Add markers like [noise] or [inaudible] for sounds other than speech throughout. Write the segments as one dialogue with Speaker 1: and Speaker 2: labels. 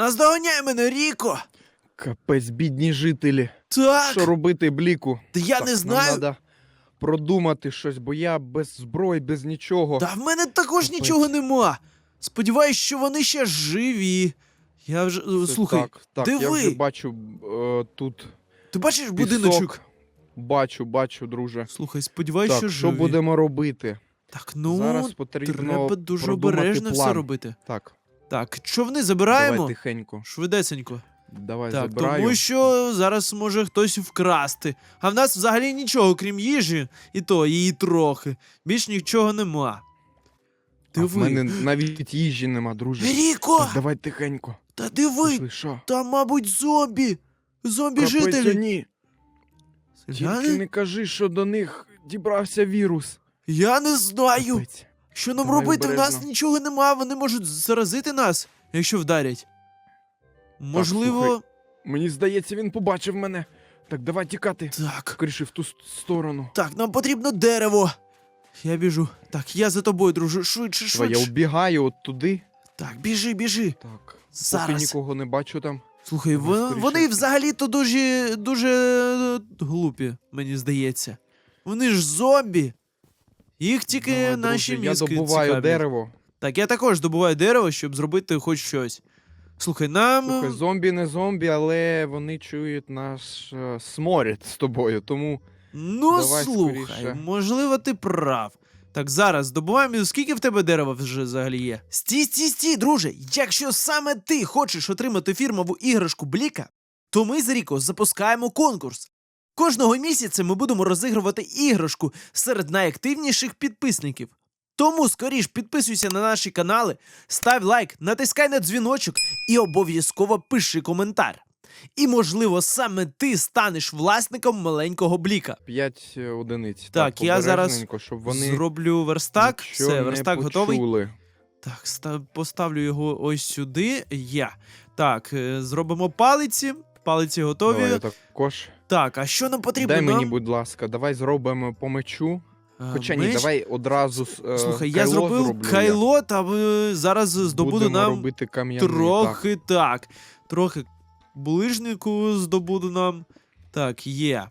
Speaker 1: Наздоганяй мене, Ріко!
Speaker 2: Капець, бідні жителі.
Speaker 1: Так!
Speaker 2: Що робити, бліку?
Speaker 1: Та я
Speaker 2: Так,
Speaker 1: не
Speaker 2: нам
Speaker 1: знаю.
Speaker 2: Надо продумати щось, бо я без зброї, без нічого.
Speaker 1: Та в мене також
Speaker 2: Капець.
Speaker 1: нічого нема. Сподіваюсь, що вони ще живі. Я вже.
Speaker 2: Це
Speaker 1: Слухай,
Speaker 2: так, так, я
Speaker 1: диви.
Speaker 2: вже бачу е, тут
Speaker 1: ти бачиш
Speaker 2: пісок.
Speaker 1: будиночок?
Speaker 2: Бачу, бачу, друже.
Speaker 1: Слухай, сподіваюсь,
Speaker 2: так,
Speaker 1: що
Speaker 2: що
Speaker 1: живі.
Speaker 2: будемо робити?
Speaker 1: Так, ну
Speaker 2: Зараз потрібно
Speaker 1: треба дуже
Speaker 2: продумати
Speaker 1: обережно
Speaker 2: план.
Speaker 1: все робити.
Speaker 2: Так,
Speaker 1: Так, човни забираємо.
Speaker 2: давай тихенько.
Speaker 1: Швидесенько.
Speaker 2: Давай
Speaker 1: Так,
Speaker 2: забираю.
Speaker 1: тому що зараз може хтось вкрасти. А в нас взагалі нічого, крім їжі, і то її трохи. Більш нічого нема.
Speaker 2: А в мене навіть їжі нема, друже.
Speaker 1: Ріко!
Speaker 2: Так, давай тихенько.
Speaker 1: Та диви!
Speaker 2: Пішли, що?
Speaker 1: Там, мабуть, зомбі! Зомбі-жителі!
Speaker 2: ні. Тільки не кажи, що до них дібрався вірус.
Speaker 1: Я не знаю.
Speaker 2: Капець.
Speaker 1: Що нам
Speaker 2: Давай
Speaker 1: робити? У нас
Speaker 2: обережно.
Speaker 1: нічого нема, вони можуть заразити нас, якщо вдарять. Можливо.
Speaker 2: слухай. Мені здається, він побачив мене. Так, давай тікати.
Speaker 1: Так,
Speaker 2: Скоріше в ту с- сторону.
Speaker 1: так, нам потрібно дерево. Я біжу. Так, я за тобою, дружу. Швидше,
Speaker 2: Давай, я
Speaker 1: швидше.
Speaker 2: убігаю от туди.
Speaker 1: Так, біжи, біжи.
Speaker 2: Так. Поки
Speaker 1: Зараз.
Speaker 2: нікого не бачу там.
Speaker 1: Слухай,
Speaker 2: Давай
Speaker 1: вон-
Speaker 2: скоріше.
Speaker 1: вони взагалі-то дуже дуже е, глупі, мені здається. Вони ж зомбі. Їх тільки
Speaker 2: Давай,
Speaker 1: наші
Speaker 2: друже,
Speaker 1: мізки
Speaker 2: Я добуваю
Speaker 1: цікавлять.
Speaker 2: дерево.
Speaker 1: Так, я також добуваю дерево, щоб зробити хоч щось. Слухай, нам.
Speaker 2: Слухай, зомбі не зомбі, але вони чують наш е, сморід з тобою, тому.
Speaker 1: Ну,
Speaker 2: давай
Speaker 1: слухай,
Speaker 2: скоріше.
Speaker 1: можливо, ти прав. Так, зараз добуваємо. Скільки в тебе дерева вже взагалі є? Стій, стій, стій, друже. Якщо саме ти хочеш отримати фірмову іграшку Бліка, то ми з Ріко запускаємо конкурс. Кожного місяця ми будемо розігрувати іграшку серед найактивніших підписників. Тому скоріш підписуйся на наші канали, став лайк, натискай на дзвіночок і обов'язково пиши коментар. І, можливо, саме ти станеш власником маленького бліка.
Speaker 2: 5 одиниць.
Speaker 1: Так, я зараз
Speaker 2: обережненько, щоб вони
Speaker 1: Зроблю верстак.
Speaker 2: нічого
Speaker 1: Все,
Speaker 2: не
Speaker 1: верстак готовий.
Speaker 2: почули.
Speaker 1: Так, ста- поставлю його ось сюди. Я. Так, е, зробимо палиці. Палиці готові.
Speaker 2: Давай, я також.
Speaker 1: Так, а що нам потрібно?
Speaker 2: Дай мені, будь ласка, давай зробимо по мечу. Хоча ні, давай одразу е,
Speaker 1: Слухай, я зробив
Speaker 2: зроблю
Speaker 1: кайло, та е, зараз здобуду
Speaker 2: Будемо
Speaker 1: нам
Speaker 2: робити кам'яний.
Speaker 1: трохи так. Трохи ближнику здобуду нам. Так, є.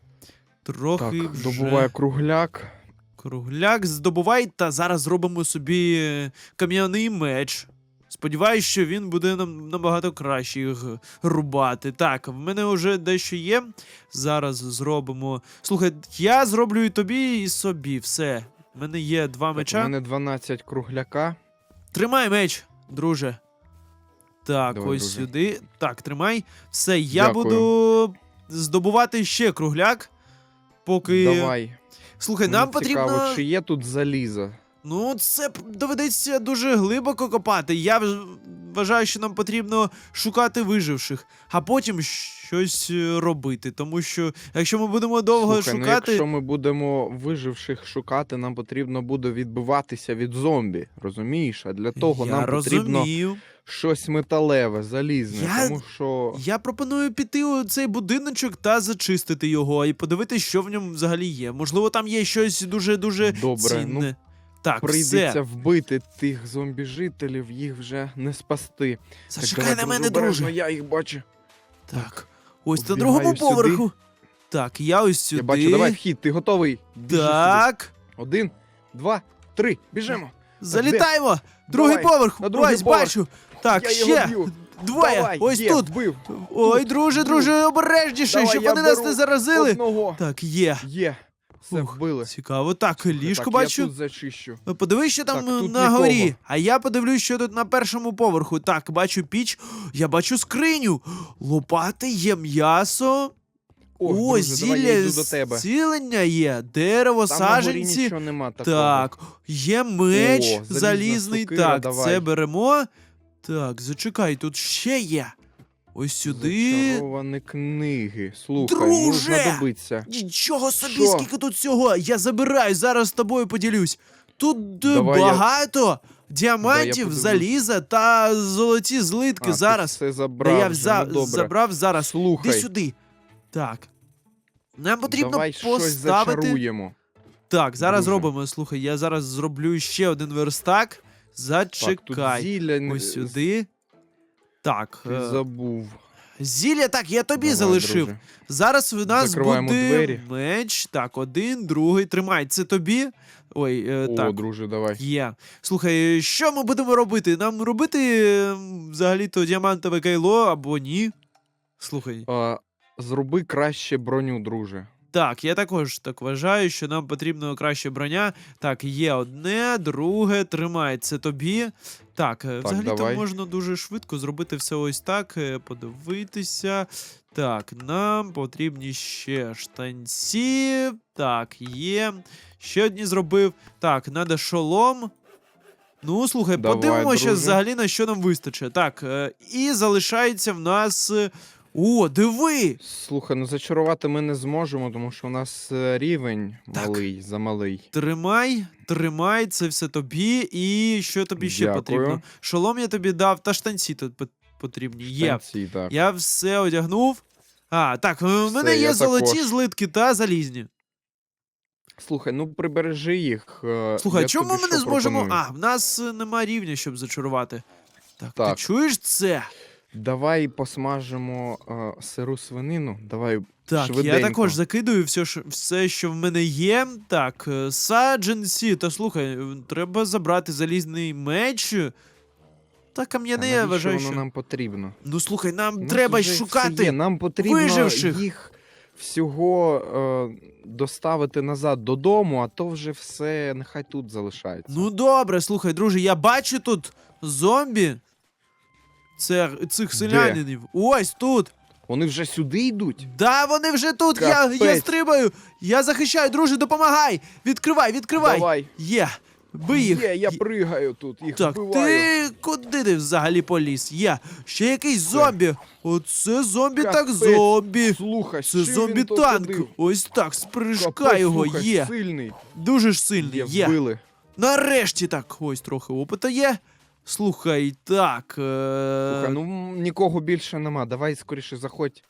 Speaker 1: Трохи
Speaker 2: так
Speaker 1: вже...
Speaker 2: кругляк.
Speaker 1: Кругляк здобувай, та зараз зробимо собі е, кам'яний меч. Сподіваюсь, що він буде нам набагато краще їх рубати. Так, в мене вже дещо є. Зараз зробимо. Слухай, я зроблю і тобі, і собі. Все. В мене є два
Speaker 2: Так, у мене 12 кругляка.
Speaker 1: Тримай меч, друже. Так,
Speaker 2: Давай,
Speaker 1: ось
Speaker 2: друже.
Speaker 1: сюди. Так, тримай. Все, я
Speaker 2: Дякую.
Speaker 1: буду здобувати ще кругляк. Поки.
Speaker 2: Давай.
Speaker 1: Слухай,
Speaker 2: Мені
Speaker 1: нам потрібно.
Speaker 2: Цікаво, чи є тут залізо.
Speaker 1: Ну, це доведеться дуже глибоко копати. Я вважаю, що нам потрібно шукати виживших, а потім щось е, робити. Тому що якщо ми будемо довго
Speaker 2: Слухай, ну
Speaker 1: шукати.
Speaker 2: якщо ми будемо виживших шукати, нам потрібно буде відбиватися від зомбі. Розумієш? А для того
Speaker 1: я
Speaker 2: нам потрібно
Speaker 1: розумію.
Speaker 2: щось металеве, залізне.
Speaker 1: Я-
Speaker 2: Тому що.
Speaker 1: Я пропоную піти у цей будиночок та зачистити його і подивитися, що в ньому взагалі є. Можливо, там є щось дуже дуже
Speaker 2: Добре, ну,
Speaker 1: цінне. Так,
Speaker 2: Прийдеться
Speaker 1: все.
Speaker 2: вбити тих зомбі-жителів, їх вже не спасти.
Speaker 1: Зачекай на мене, друже.
Speaker 2: Я їх бачу.
Speaker 1: Так. Ось на другому
Speaker 2: сюди.
Speaker 1: поверху. Так, я ось сюди.
Speaker 2: Я бачу, давай вхід, ти готовий. Біжи сюди.
Speaker 1: Так.
Speaker 2: Один, два, три. Біжимо.
Speaker 1: Залітаємо! Другий
Speaker 2: Давай,
Speaker 1: поверх!
Speaker 2: на другий
Speaker 1: Ось
Speaker 2: поверх.
Speaker 1: бачу! Так,
Speaker 2: я
Speaker 1: ще!
Speaker 2: його.
Speaker 1: Двоє!
Speaker 2: Давай,
Speaker 1: Ось
Speaker 2: є,
Speaker 1: тут!
Speaker 2: Вбив.
Speaker 1: Ой, друже, друже, обережніше,
Speaker 2: Давай,
Speaker 1: щоб вони нас не заразили!
Speaker 2: Одного.
Speaker 1: Так, є.
Speaker 2: Є. Все
Speaker 1: Ух,
Speaker 2: вбили.
Speaker 1: Цікаво. Так, ліжко
Speaker 2: так,
Speaker 1: бачу.
Speaker 2: Я тут зачищу.
Speaker 1: Подивись, що там
Speaker 2: Так,
Speaker 1: на горі.
Speaker 2: нікого.
Speaker 1: А я подивлюсь, що тут на першому поверху. Так, бачу піч. Я бачу скриню. Лопати є м'ясо.
Speaker 2: О,
Speaker 1: О, зілля зцілення є, дерево,
Speaker 2: Там
Speaker 1: саженці.
Speaker 2: нічого нема такого.
Speaker 1: Так, є меч
Speaker 2: О,
Speaker 1: залізний.
Speaker 2: сокира,
Speaker 1: так,
Speaker 2: давай.
Speaker 1: це беремо. Так, зачекай, тут ще є. Ось сюди.
Speaker 2: Зачаровані книги. Слухай,
Speaker 1: Друже!
Speaker 2: ну знадобиться.
Speaker 1: Нічого собі,
Speaker 2: Що?
Speaker 1: скільки тут всього. Я забираю, зараз з тобою поділюсь. Тут е,
Speaker 2: Давай я-
Speaker 1: багато діамантів,
Speaker 2: подивлюсь.
Speaker 1: заліза та золоті злитки.
Speaker 2: А, ти
Speaker 1: зараз.
Speaker 2: все
Speaker 1: Та
Speaker 2: забрав.
Speaker 1: я
Speaker 2: вже,
Speaker 1: вза-
Speaker 2: ну, добре.
Speaker 1: забрав зараз.
Speaker 2: Слухай,
Speaker 1: Іди сюди. Так. Нам потрібно
Speaker 2: давай щось
Speaker 1: поставити.
Speaker 2: зачаруємо.
Speaker 1: Так, зараз
Speaker 2: Друже.
Speaker 1: зробимо. Слухай, я зараз зроблю ще один верстак.
Speaker 2: Так, тут
Speaker 1: Зачекай.
Speaker 2: зілля...
Speaker 1: Ось сюди. Так,
Speaker 2: Ти
Speaker 1: е,
Speaker 2: забув.
Speaker 1: зілля, так, я тобі
Speaker 2: Давай,
Speaker 1: залишив.
Speaker 2: друже.
Speaker 1: Зараз в нас
Speaker 2: Закриваємо
Speaker 1: буде
Speaker 2: двері.
Speaker 1: меч. Так, один, другий. Тримай, це тобі. Ой, е,
Speaker 2: О,
Speaker 1: так.
Speaker 2: друже, давай.
Speaker 1: Є. Слухай, що ми будемо робити? Нам робити е, взагалі-то діамантове кайло або ні? Слухай.
Speaker 2: А, зроби краще броню, друже.
Speaker 1: Так, я також так вважаю, що нам потрібно краще броня. Так, є одне, друге, тримай, це тобі. Так, е, взагалі-то можна дуже швидко зробити все ось так, е, подивитися. Так, нам потрібні ще штанці. Так, є. Ще одні зробив. Так, надо шолом. Ну, слухай, подивимося взагалі на що нам вистачить. Так, е, і залишається в нас. Е, О, диви!
Speaker 2: Слухай, ну зачарувати ми не зможемо, тому що у нас е, рівень
Speaker 1: Так.
Speaker 2: малий, замалий.
Speaker 1: Тримай, тримай, це все тобі. І що тобі ще
Speaker 2: Дякую.
Speaker 1: потрібно? Шолом я тобі дав, та штанці тут пот- потрібні. Є.
Speaker 2: Так.
Speaker 1: Я все одягнув. А, так, у мене є
Speaker 2: я
Speaker 1: золоті
Speaker 2: також.
Speaker 1: злитки та залізні.
Speaker 2: Слухай, ну прибережи їх. е,
Speaker 1: Слухай,
Speaker 2: я
Speaker 1: чому
Speaker 2: тобі
Speaker 1: ми не
Speaker 2: що
Speaker 1: зможемо.
Speaker 2: пропоную?
Speaker 1: А, в нас е, нема рівня, щоб зачарувати. Так,
Speaker 2: Так.
Speaker 1: ти чуєш це?
Speaker 2: Давай посмажимо е, сиру свинину. Давай
Speaker 1: Так, я також закидую все, що- все, що в мене є. Так, е, саджанці. Та слухай, е, треба забрати залізний меч. Та кам'яне, я
Speaker 2: навіщо
Speaker 1: вважаю,
Speaker 2: воно
Speaker 1: що.
Speaker 2: нам потрібно.
Speaker 1: Ну слухай, нам
Speaker 2: У нас
Speaker 1: треба
Speaker 2: вже все
Speaker 1: шукати.
Speaker 2: Є. Нам потрібно
Speaker 1: виживших.
Speaker 2: їх всього е, доставити назад додому, а то вже все нехай тут залишається.
Speaker 1: Ну добре, слухай, друже, я бачу тут зомбі. Це цих селянинів. Ось тут.
Speaker 2: Вони вже сюди йдуть.
Speaker 1: Да, вони вже тут. Я, я стрибаю. Я захищаю, друже, допомагай. Відкривай, відкривай.
Speaker 2: Давай.
Speaker 1: Є. Бий їх.
Speaker 2: Є, я пригаю тут, їх
Speaker 1: Так,
Speaker 2: вбиваю.
Speaker 1: ти куди ти взагалі поліз? Є. Ще якийсь зомбі. Оце зомбі так
Speaker 2: Капець.
Speaker 1: зомбі.
Speaker 2: Слухай,
Speaker 1: Це
Speaker 2: чим він
Speaker 1: зомбі-танк.
Speaker 2: ходив?
Speaker 1: Ось так, з прыжка
Speaker 2: Капець,
Speaker 1: його
Speaker 2: слухай,
Speaker 1: є.
Speaker 2: Сильний.
Speaker 1: Дуже ж сильний.
Speaker 2: Є,
Speaker 1: Є.
Speaker 2: вбили.
Speaker 1: Нарешті так, ось трохи опита є. Слухай, так. Е...
Speaker 2: Слухай, ну нікого більше нема. Давай скоріше заходь.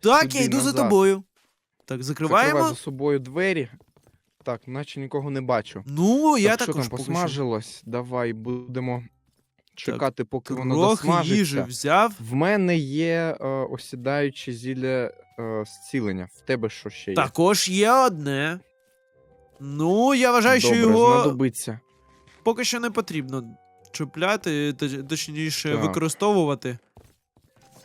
Speaker 1: так, я йду за тобою. Так,
Speaker 2: Закривай
Speaker 1: закриваємо.
Speaker 2: за собою двері. Так, наче нікого не бачу.
Speaker 1: Ну, я
Speaker 2: так, що там посмажилось? Давай будемо чекати, поки воно
Speaker 1: Трохи їжі взяв.
Speaker 2: В мене є е, осідаюче зілля е, зцілення. В тебе що ще є?
Speaker 1: Також є одне. Ну, я вважаю,
Speaker 2: Добре,
Speaker 1: що його
Speaker 2: знадобиться.
Speaker 1: поки що не потрібно чіпляти, точніше,
Speaker 2: Так.
Speaker 1: використовувати.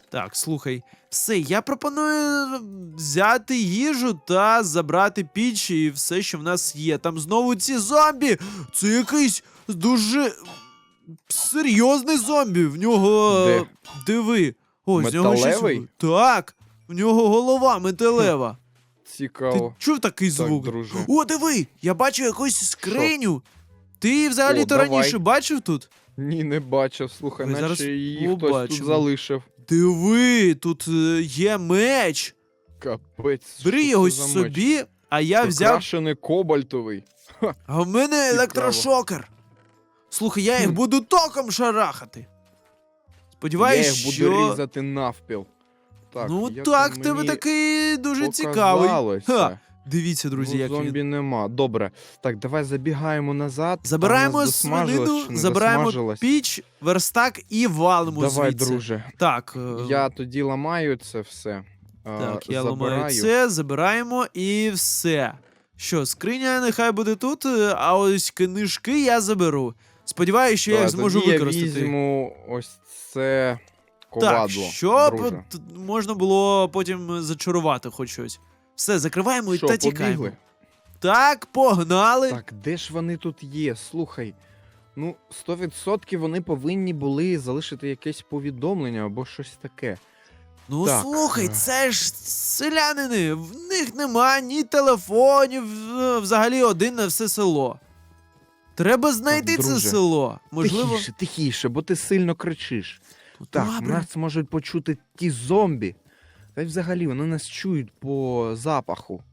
Speaker 1: Так, слухай. Все, я пропоную взяти їжу та забрати піч і все, що в нас є. Там знову ці зомбі. Це якийсь дуже серйозний зомбі. В нього.
Speaker 2: Де?
Speaker 1: Диви. О, з нього щось. Так. В нього голова металева. Ти
Speaker 2: Цікаво.
Speaker 1: чув такий
Speaker 2: Так,
Speaker 1: звук?
Speaker 2: друже.
Speaker 1: О, диви! Я бачу якусь скриню. Ти взагалі
Speaker 2: О,
Speaker 1: то
Speaker 2: давай.
Speaker 1: раніше бачив тут?
Speaker 2: Ні, не бачив. Слухай,
Speaker 1: Ми
Speaker 2: наче
Speaker 1: зараз
Speaker 2: її хтось
Speaker 1: побачимо.
Speaker 2: тут залишив.
Speaker 1: Диви, тут е, є меч.
Speaker 2: Капець.
Speaker 1: Бери
Speaker 2: що
Speaker 1: його
Speaker 2: за меч?
Speaker 1: собі, а я взяв.
Speaker 2: Покрашений кобальтовий.
Speaker 1: А в мене електрошокер. Слухай, я їх
Speaker 2: Хм.
Speaker 1: буду током шарахати.
Speaker 2: Я їх буду
Speaker 1: що.
Speaker 2: різати навпіл. Так,
Speaker 1: ну
Speaker 2: як
Speaker 1: так, в тебе такий дуже цікавий.
Speaker 2: показалося.
Speaker 1: Дивіться, друзі,
Speaker 2: ну,
Speaker 1: як
Speaker 2: зомбі
Speaker 1: він.
Speaker 2: нема. Добре. Так, давай забігаємо назад.
Speaker 1: Забираємо свинину, забираємо піч, верстак і валимо
Speaker 2: Давай,
Speaker 1: звідси.
Speaker 2: друже.
Speaker 1: Так, е,
Speaker 2: Я тоді ламаю це все.
Speaker 1: Так, я
Speaker 2: забираю.
Speaker 1: ламаю це, забираємо і все. Що, скриня нехай буде тут, е, а ось книжки я заберу. Сподіваюся, що я їх зможу
Speaker 2: тоді
Speaker 1: використати.
Speaker 2: Я візьму ось це
Speaker 1: так, щоб
Speaker 2: друже.
Speaker 1: можна було потім зачарувати хоч щось. Все, закриваємо
Speaker 2: Що,
Speaker 1: і та тікаємо.
Speaker 2: побігли?
Speaker 1: Так, погнали.
Speaker 2: Так, де ж вони тут є? Слухай. Ну, 100% вони повинні були залишити якесь повідомлення або щось таке.
Speaker 1: Ну
Speaker 2: Так,
Speaker 1: слухай,
Speaker 2: е.
Speaker 1: це ж селянини, в них нема ні телефонів, е, взагалі один на все село. Треба знайти це
Speaker 2: друже,
Speaker 1: село. Можливо.
Speaker 2: Тихіше, тихіше, бо ти сильно кричиш. Так,
Speaker 1: Добре.
Speaker 2: нас можуть почути ті зомбі. Та й взагалі вони нас чують по запаху.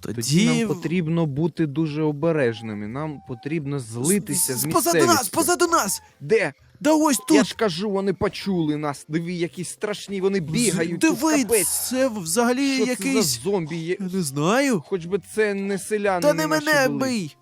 Speaker 2: Тоді,
Speaker 1: Тоді
Speaker 2: нам потрібно бути дуже обережними. Нам потрібно злитися з,
Speaker 1: З- Позаду
Speaker 2: місцевістю.
Speaker 1: нас, позаду нас!
Speaker 2: Де?
Speaker 1: Да ось
Speaker 2: Я ж кажу, вони почули нас. Диви, які страшні вони бігають. тут
Speaker 1: Диви,
Speaker 2: капець.
Speaker 1: це взагалі
Speaker 2: Що це
Speaker 1: якийсь.
Speaker 2: за зомбі є?
Speaker 1: Я не знаю.
Speaker 2: Хоч би це не селяни.
Speaker 1: Та не
Speaker 2: наші
Speaker 1: мене
Speaker 2: були.
Speaker 1: бий!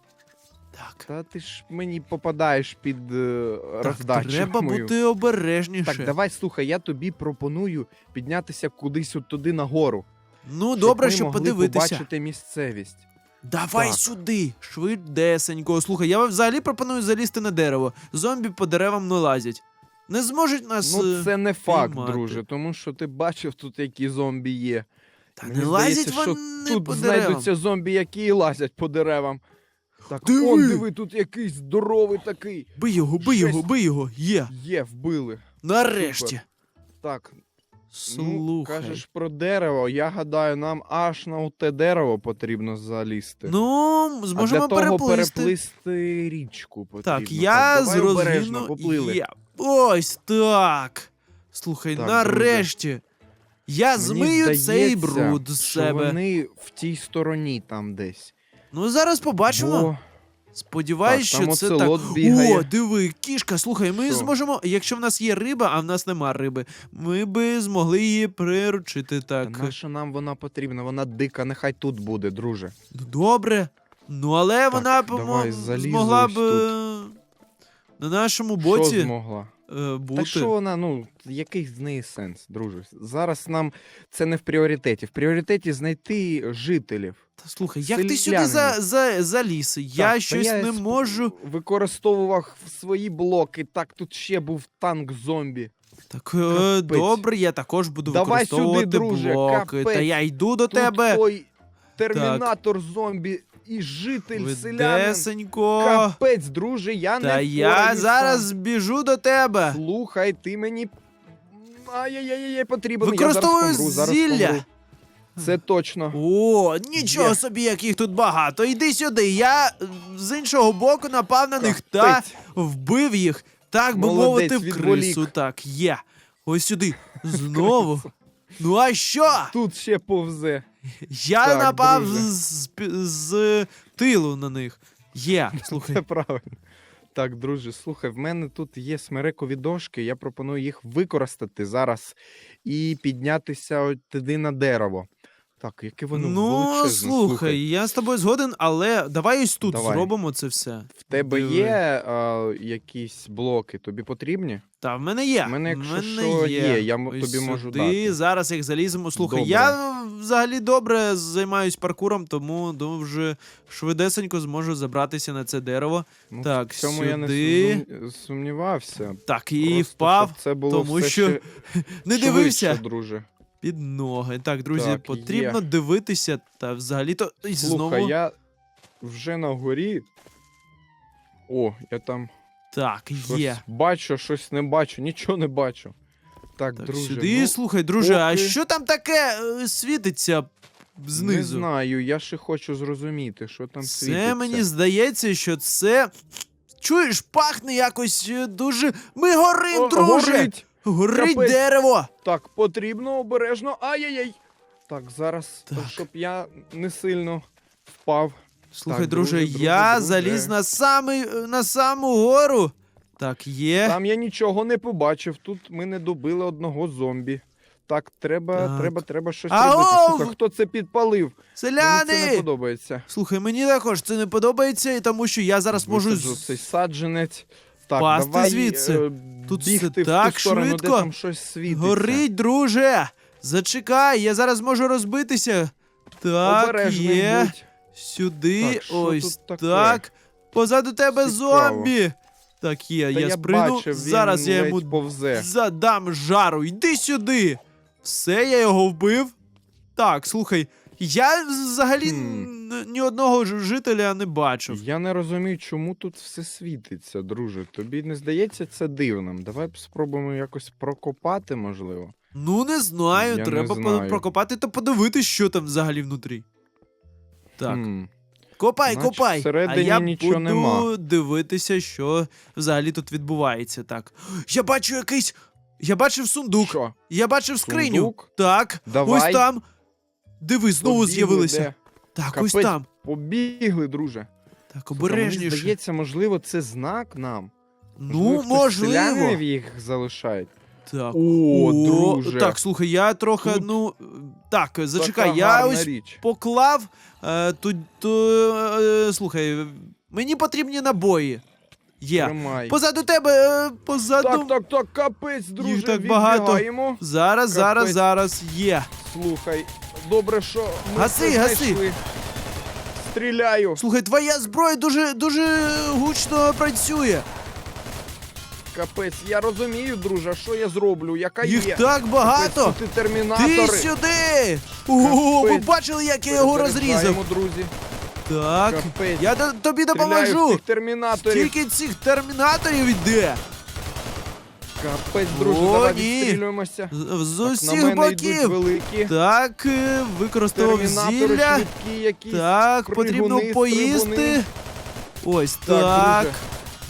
Speaker 1: Так.
Speaker 2: Та ти ж мені попадаєш під е, роздачу.
Speaker 1: треба
Speaker 2: мою.
Speaker 1: бути обережніше.
Speaker 2: Так, давай слухай, я тобі пропоную піднятися кудись от туди нагору.
Speaker 1: Ну, добре,
Speaker 2: ми
Speaker 1: щоб
Speaker 2: могли
Speaker 1: подивитися.
Speaker 2: побачити місцевість.
Speaker 1: Давай
Speaker 2: Так.
Speaker 1: сюди, швидесенько. Слухай, я взагалі пропоную залізти на дерево. Зомбі по деревам не лазять. Не зможуть нас.
Speaker 2: Ну,
Speaker 1: е,
Speaker 2: це не факт,
Speaker 1: піймати.
Speaker 2: друже, тому що ти бачив тут, які зомбі є.
Speaker 1: Та
Speaker 2: Мені
Speaker 1: не лазять
Speaker 2: здається, що
Speaker 1: вони
Speaker 2: тут
Speaker 1: по деревам.
Speaker 2: знайдуться зомбі, які і лазять по деревам. Так,
Speaker 1: Диви!
Speaker 2: он, диви, тут якийсь здоровий такий.
Speaker 1: Бий його, бий його, бий його. Є.
Speaker 2: Є, вбили.
Speaker 1: Нарешті.
Speaker 2: Так,
Speaker 1: Слухай.
Speaker 2: ну, кажеш про дерево. Я гадаю, нам аж на те дерево потрібно залізти.
Speaker 1: Ну,
Speaker 2: а
Speaker 1: зможемо
Speaker 2: для того
Speaker 1: переплисти.
Speaker 2: переплисти річку потрібно.
Speaker 1: Так, я
Speaker 2: давай обережно поплили.
Speaker 1: є. Ось так. Слухай,
Speaker 2: Так,
Speaker 1: нарешті. Я
Speaker 2: Мені
Speaker 1: змию цей
Speaker 2: здається,
Speaker 1: бруд з
Speaker 2: що
Speaker 1: себе.
Speaker 2: Вони в тій стороні там десь.
Speaker 1: Ну, зараз побачимо.
Speaker 2: Бо...
Speaker 1: Сподіваюсь,
Speaker 2: Так,
Speaker 1: що це так.
Speaker 2: бігає.
Speaker 1: О, диви, кішка, слухай, ми
Speaker 2: Що?
Speaker 1: зможемо. Якщо в нас є риба, а в нас нема риби, ми би змогли її приручити так.
Speaker 2: на що нам вона потрібна? Вона дика, нехай тут буде, друже.
Speaker 1: Ну, добре. Ну, але вона
Speaker 2: давай,
Speaker 1: змогла б е, на нашому
Speaker 2: Що
Speaker 1: боці
Speaker 2: змогла?
Speaker 1: е, бути.
Speaker 2: Та що вона, ну, який з неї сенс, друже? Зараз нам це не в пріоритеті. В пріоритеті знайти жителів.
Speaker 1: Та слухай, як ти сюди за, за, заліз? Я
Speaker 2: Так, та
Speaker 1: щось не можу.
Speaker 2: Використовував свої блоки. Так, тут ще був танк зомбі.
Speaker 1: Так, е,
Speaker 2: Капець.
Speaker 1: добре, я також буду
Speaker 2: Давай сюди, друже,
Speaker 1: блоки. Та я йду до
Speaker 2: Тут
Speaker 1: тебе.
Speaker 2: той термінатор зомбі і житель селянин. Капець, друже, я
Speaker 1: Та
Speaker 2: не
Speaker 1: я зараз біжу до тебе.
Speaker 2: Слухай, ти мені. Ай-яй-яй, потрібен.
Speaker 1: Використовую
Speaker 2: я зараз помру, зараз
Speaker 1: зілля.
Speaker 2: помру. Це точно.
Speaker 1: О, нічого
Speaker 2: Є.
Speaker 1: собі, яких тут багато. Йди сюди. Я е, з іншого боку напав на них та вбив їх. Так би
Speaker 2: Молодець,
Speaker 1: мовити, в
Speaker 2: відволік.
Speaker 1: крису. Так, є. Ось сюди. Знову. Ну а що?
Speaker 2: Тут ще повзе.
Speaker 1: Я
Speaker 2: Так,
Speaker 1: напав
Speaker 2: друже.
Speaker 1: з, з, з тилу на них. Є. [laughs] Слухай.
Speaker 2: Це правильно. Так, друже, слухай, в мене тут є смерекові дошки. Я пропоную їх використати зараз і піднятися от туди на дерево. Так, яке воно
Speaker 1: ну,
Speaker 2: величезне.
Speaker 1: слухай, я з тобою згоден, але давай ось тут
Speaker 2: Давай.
Speaker 1: зробимо це все.
Speaker 2: В тебе
Speaker 1: Диви.
Speaker 2: є а, якісь блоки, тобі потрібні?
Speaker 1: Та в мене є.
Speaker 2: В мене, якщо що, є, я м-
Speaker 1: Ось
Speaker 2: тобі можу дати.
Speaker 1: Зараз як заліземо. Слухай,
Speaker 2: Добре.
Speaker 1: я взагалі добре займаюсь паркуром, тому дуже швидесенько зможу забратися на це дерево.
Speaker 2: Ну,
Speaker 1: так,
Speaker 2: в цьому я не
Speaker 1: сюди.
Speaker 2: сумнівався.
Speaker 1: Так, і
Speaker 2: Просто,
Speaker 1: впав,
Speaker 2: щоб це було
Speaker 1: тому
Speaker 2: все
Speaker 1: що
Speaker 2: ще [laughs]
Speaker 1: не
Speaker 2: швидше,
Speaker 1: дивився
Speaker 2: друже.
Speaker 1: Під ноги. Так, друзі,
Speaker 2: Так,
Speaker 1: потрібно
Speaker 2: є.
Speaker 1: дивитися та взагалі-то і
Speaker 2: Слухай,
Speaker 1: знову.
Speaker 2: я вже на горі. О, я там
Speaker 1: Так,
Speaker 2: щось
Speaker 1: є.
Speaker 2: бачу, щось не бачу, нічого не бачу. Так,
Speaker 1: Так,
Speaker 2: друже,
Speaker 1: сюди,
Speaker 2: ну,
Speaker 1: слухай, друже, а що там таке е, світиться знизу?
Speaker 2: не знаю, я ще хочу зрозуміти, що там
Speaker 1: Це
Speaker 2: світиться.
Speaker 1: мені здається, що це. Чуєш, пахне якось е, дуже. Ми горим,
Speaker 2: О,
Speaker 1: друже!
Speaker 2: горить!
Speaker 1: Горить
Speaker 2: Капець.
Speaker 1: дерево!
Speaker 2: Так, потрібно обережно. Ай-яй-яй! Так, зараз,
Speaker 1: Так.
Speaker 2: щоб я не сильно впав.
Speaker 1: Слухай,
Speaker 2: Так,
Speaker 1: друже,
Speaker 2: друже, друже,
Speaker 1: я
Speaker 2: друже.
Speaker 1: заліз на самий, е, на саму гору. Так, є.
Speaker 2: Там я нічого не побачив. Тут ми не добили одного зомбі. Так, треба,
Speaker 1: Так.
Speaker 2: треба, треба щось
Speaker 1: Ау!
Speaker 2: робити. Слухай, хто це підпалив? Мені це не
Speaker 1: Селяни!
Speaker 2: подобається.
Speaker 1: Слухай, мені також це не подобається, і тому що я зараз можу.
Speaker 2: Висаджу цей саджанець. Так,
Speaker 1: Впасти
Speaker 2: давай,
Speaker 1: звідси.
Speaker 2: е,
Speaker 1: Тут
Speaker 2: бігти
Speaker 1: все
Speaker 2: в
Speaker 1: так
Speaker 2: ту сторону,
Speaker 1: швидко.
Speaker 2: де там щось світиться.
Speaker 1: Горить, друже! Зачекай, я зараз можу розбитися. Так,
Speaker 2: Обережний
Speaker 1: є.
Speaker 2: будь.
Speaker 1: Сюди,
Speaker 2: Так, що
Speaker 1: ось
Speaker 2: тут таке?
Speaker 1: так. Позаду тебе
Speaker 2: Цікаво.
Speaker 1: зомбі. Так, є,
Speaker 2: Та
Speaker 1: я
Speaker 2: я
Speaker 1: сприну.
Speaker 2: бачив, він
Speaker 1: зараз я
Speaker 2: ледь
Speaker 1: йому
Speaker 2: повзе.
Speaker 1: задам жару. Йди сюди. Все, я його вбив. Так, слухай, я взагалі
Speaker 2: Хм.
Speaker 1: н- ні одного ж- жителя не бачив.
Speaker 2: Я не розумію, чому тут все світиться, друже. Тобі не здається це дивним? Давай б спробуємо якось прокопати, можливо.
Speaker 1: Ну, не знаю,
Speaker 2: Я не
Speaker 1: треба по-
Speaker 2: знаю.
Speaker 1: прокопати та подивитись, що там взагалі внутрі. Так.
Speaker 2: Хм.
Speaker 1: Копай,
Speaker 2: Значить,
Speaker 1: копай.
Speaker 2: всередині
Speaker 1: а я
Speaker 2: нічого
Speaker 1: буду
Speaker 2: нема.
Speaker 1: дивитися, що взагалі тут відбувається. Так. Я бачу якийсь. Я бачив сундук.
Speaker 2: Що?
Speaker 1: Я бачив скриню.
Speaker 2: Сундук?
Speaker 1: Так.
Speaker 2: Давай.
Speaker 1: Ось там. Диви, знову
Speaker 2: Побігли,
Speaker 1: з'явилися.
Speaker 2: де?
Speaker 1: Так,
Speaker 2: Капець.
Speaker 1: ось там.
Speaker 2: Побігли, друже.
Speaker 1: Так,
Speaker 2: Слухай, Мені
Speaker 1: обережніше.
Speaker 2: здається, можливо, це знак нам.
Speaker 1: ну, можливо.
Speaker 2: селянинів їх залишають.
Speaker 1: Так.
Speaker 2: О, друже.
Speaker 1: Так, слухай, я трохи,
Speaker 2: Тут
Speaker 1: ну. Так, зачекай,
Speaker 2: Така
Speaker 1: я
Speaker 2: гарна
Speaker 1: ось
Speaker 2: річ.
Speaker 1: поклав. Е, тут, то, е, слухай, Мені потрібні набої. Є.
Speaker 2: Тримай.
Speaker 1: Позаду тебе, е, позаду.
Speaker 2: Так, так, так, капець, друже,
Speaker 1: так багато.
Speaker 2: відбігаємо.
Speaker 1: Зараз, зараз,
Speaker 2: Капець.
Speaker 1: зараз є.
Speaker 2: Слухай, добре, що ми
Speaker 1: Гаси,
Speaker 2: це
Speaker 1: гаси.
Speaker 2: знайшли. Стріляю.
Speaker 1: Слухай, твоя зброя дуже дуже гучно працює.
Speaker 2: Капець, я розумію, друже, що я зроблю, яка
Speaker 1: Їх
Speaker 2: є.
Speaker 1: так багато.
Speaker 2: Капець, тут і термінатори.
Speaker 1: Ти сюди! Ого, ви
Speaker 2: Капець.
Speaker 1: бачили, як я його розрізав?
Speaker 2: Друзі.
Speaker 1: Так,
Speaker 2: Капець.
Speaker 1: я до- тобі
Speaker 2: Стріляю в
Speaker 1: допоможу.
Speaker 2: цих термінаторів.
Speaker 1: Скільки цих термінаторів йде?
Speaker 2: Капець, друже,
Speaker 1: О,
Speaker 2: давай
Speaker 1: ні.
Speaker 2: відстрілюємося.
Speaker 1: З, з
Speaker 2: Так, на
Speaker 1: усіх
Speaker 2: мене йдуть
Speaker 1: боків.
Speaker 2: великі.
Speaker 1: Так, е,
Speaker 2: Термінатори
Speaker 1: зілля.
Speaker 2: швидкі якісь.
Speaker 1: Так,
Speaker 2: пригуни,
Speaker 1: потрібно поїсти.
Speaker 2: стрибуни.
Speaker 1: Ось
Speaker 2: Так,
Speaker 1: так.
Speaker 2: друже,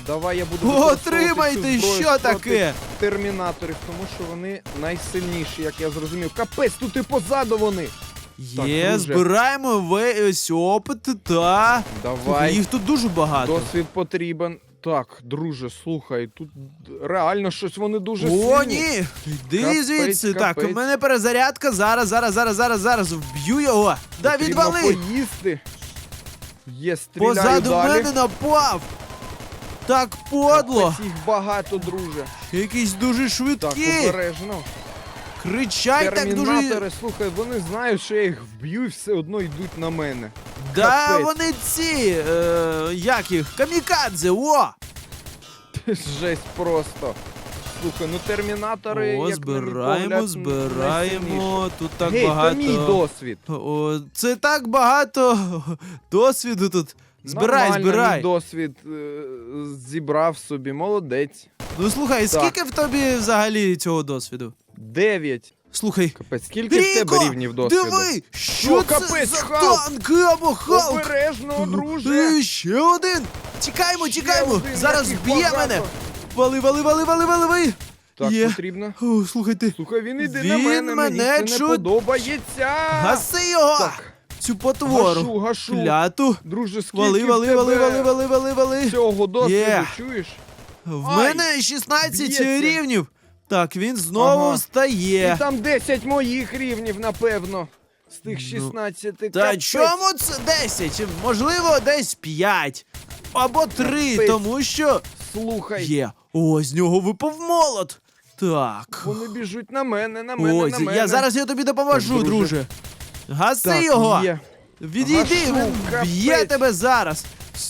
Speaker 2: давай я буду
Speaker 1: О,
Speaker 2: використовувати
Speaker 1: тримайте,
Speaker 2: цю зброю
Speaker 1: що
Speaker 2: проти
Speaker 1: таке?
Speaker 2: термінаторів, тому що вони найсильніші, як я зрозумів. Капець, тут і позаду вони.
Speaker 1: Є,
Speaker 2: друже.
Speaker 1: збираємо весь опит, та.
Speaker 2: Давай,
Speaker 1: Їх тут дуже багато.
Speaker 2: досвід потрібен. Так, друже, слухай, тут реально щось вони дуже
Speaker 1: О,
Speaker 2: сильні.
Speaker 1: ні! Йди
Speaker 2: Капець,
Speaker 1: звідси. Так, у
Speaker 2: капець.
Speaker 1: мене перезарядка. Зараз, зараз, зараз, зараз, зараз. Вб'ю його. Да,
Speaker 2: Потрібно
Speaker 1: відвали!
Speaker 2: поїсти. Є, стріляю
Speaker 1: Позаду
Speaker 2: далі.
Speaker 1: мене напав. Так подло.
Speaker 2: Капець, їх багато, друже.
Speaker 1: Якісь дуже
Speaker 2: Так,
Speaker 1: швидкі.
Speaker 2: обережно.
Speaker 1: Кричать так дуже.
Speaker 2: Термінатори, слухай, вони знають, що я їх вб'ю і все одно йдуть на мене.
Speaker 1: Да,
Speaker 2: Капець.
Speaker 1: вони ці. Е, як їх? Камікадзе, о!
Speaker 2: Жесть просто. Слухай, ну термінатори.
Speaker 1: О,
Speaker 2: як на мій
Speaker 1: збираємо,
Speaker 2: погляд,
Speaker 1: збираємо. Тут так
Speaker 2: Гей,
Speaker 1: багато.
Speaker 2: це мій досвід.
Speaker 1: О, це так багато досвіду тут. Збирай,
Speaker 2: Нормально,
Speaker 1: збирай.
Speaker 2: мій досвід е, зібрав собі, молодець.
Speaker 1: Ну слухай,
Speaker 2: Так.
Speaker 1: скільки в тобі взагалі цього досвіду?
Speaker 2: Дев'ять.
Speaker 1: Слухай.
Speaker 2: Капець, скільки в тебе рівнів досвіду?
Speaker 1: Диви! Що
Speaker 2: Що,
Speaker 1: це
Speaker 2: капець,
Speaker 1: за
Speaker 2: Халк?
Speaker 1: танки або Халк?
Speaker 2: Обережно, друже!
Speaker 1: Е, Ще один! Тікаємо,
Speaker 2: Ще
Speaker 1: тікаємо!
Speaker 2: один,
Speaker 1: Зараз
Speaker 2: яких
Speaker 1: б'є
Speaker 2: багато.
Speaker 1: мене! Вали, вали, вали, вали, вали, вали!
Speaker 2: Так,
Speaker 1: Є.
Speaker 2: потрібно.
Speaker 1: О, слухайте,
Speaker 2: Слухай, він іде на
Speaker 1: Він
Speaker 2: мене,
Speaker 1: мене
Speaker 2: мені це
Speaker 1: чу-
Speaker 2: не подобається.
Speaker 1: гаси його!
Speaker 2: Так,
Speaker 1: Цю потвору!
Speaker 2: гашу, гашу.
Speaker 1: Кляту!
Speaker 2: Друже, скільки
Speaker 1: Вали,
Speaker 2: в
Speaker 1: вали,
Speaker 2: тебе
Speaker 1: вали, вали, вали, вали, вали!
Speaker 2: цього досвіду,
Speaker 1: Є.
Speaker 2: чуєш?
Speaker 1: В
Speaker 2: Ай,
Speaker 1: мене 16
Speaker 2: б'ється.
Speaker 1: рівнів! Так, він знову
Speaker 2: Ага.
Speaker 1: встає.
Speaker 2: І там 10 моїх рівнів, напевно. З тих
Speaker 1: Ну,
Speaker 2: 16.
Speaker 1: Та
Speaker 2: Капець.
Speaker 1: чому це 10? Можливо, десь 5. Або 3,
Speaker 2: Капець.
Speaker 1: тому що
Speaker 2: Слухай,
Speaker 1: є. О, з нього випав молот. Так.
Speaker 2: вони біжуть на мене, на мене,
Speaker 1: Ой,
Speaker 2: на
Speaker 1: це-
Speaker 2: мене.
Speaker 1: я зараз я тобі допоможу,
Speaker 2: Так, друже.
Speaker 1: друже. Гаси
Speaker 2: так,
Speaker 1: його!
Speaker 2: Є.
Speaker 1: Відійди,
Speaker 2: Гашу,
Speaker 1: він
Speaker 2: капець.
Speaker 1: б'є тебе зараз.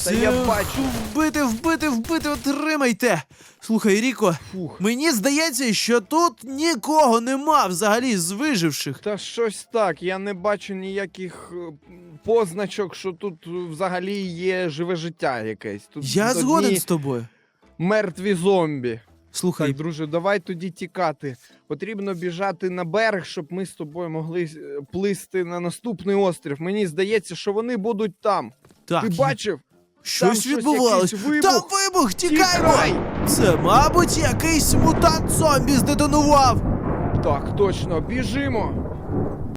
Speaker 2: Та я бачу.
Speaker 1: Вбити, вбити, вбити, отримайте. Слухай, Ріко,
Speaker 2: Фух.
Speaker 1: мені здається, що тут нікого нема взагалі з виживших.
Speaker 2: Та щось так, я не бачу ніяких е, позначок, що тут взагалі є живе життя якесь. Тут
Speaker 1: Я згоден з тобою.
Speaker 2: мертві зомбі.
Speaker 1: Слухай,
Speaker 2: Так, друже, давай тоді тікати. Потрібно біжати на берег, щоб ми з тобою могли е, плисти на наступний острів. Мені здається, що вони будуть там.
Speaker 1: так,
Speaker 2: Ти бачив?
Speaker 1: Щось
Speaker 2: щось
Speaker 1: відбувалось.
Speaker 2: якийсь вибух.
Speaker 1: Там вибух, тікаймо!
Speaker 2: Тікай!
Speaker 1: Це, мабуть, якийсь мутант зомбі здетонував.
Speaker 2: Так, точно, біжимо.